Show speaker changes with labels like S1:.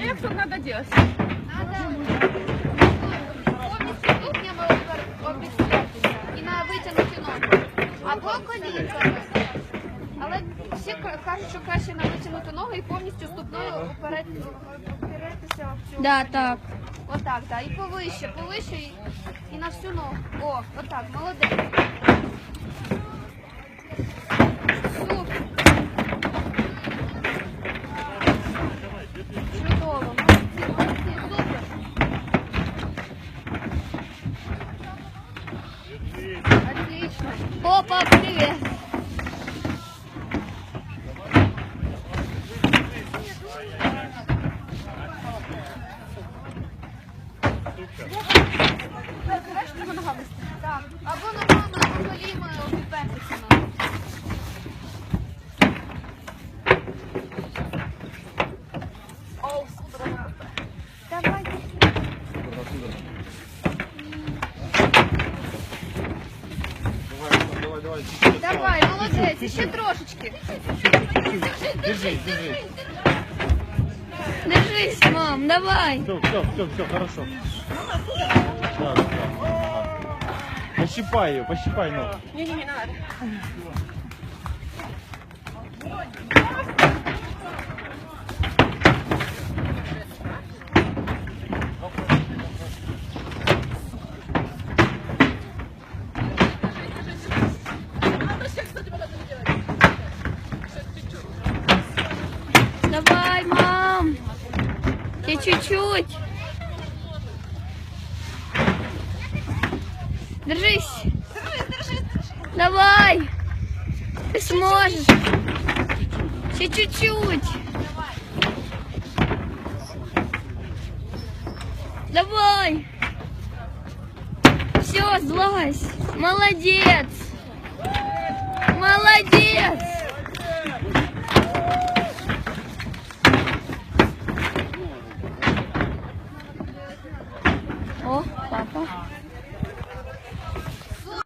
S1: А як тут треба робити?
S2: Повністю ступнями обістятися і на витягнуті ноги. Або колінками. Але всі кажуть, що краще на витягнуту ногу і повністю ступною опиратися в цю.
S3: Да, так.
S2: Отак, так. І повище, повище і, і на всю ногу. О, отак, молодець. Чудово, молодці, молодці, супер. Отлично.
S3: Опа, привет.
S2: Знаєш, треба ногами стати? Так. Або ногами, або Давай.
S4: Давай, давай, давай.
S2: Давай, молодець, ще трошечки.
S4: Держи, держи.
S3: Держись, мам, давай.
S4: Все, все, все, все, хорошо. Да, да, да. Пощипай ее, пощипай ногу.
S1: Ні-ні, не треба.
S3: Давай, мам. Ты чуть-чуть. Держись. Давай. Ты сможешь. Еще чуть-чуть. Давай. Все, сдалась. Молодец. Молодец. 哦宝宝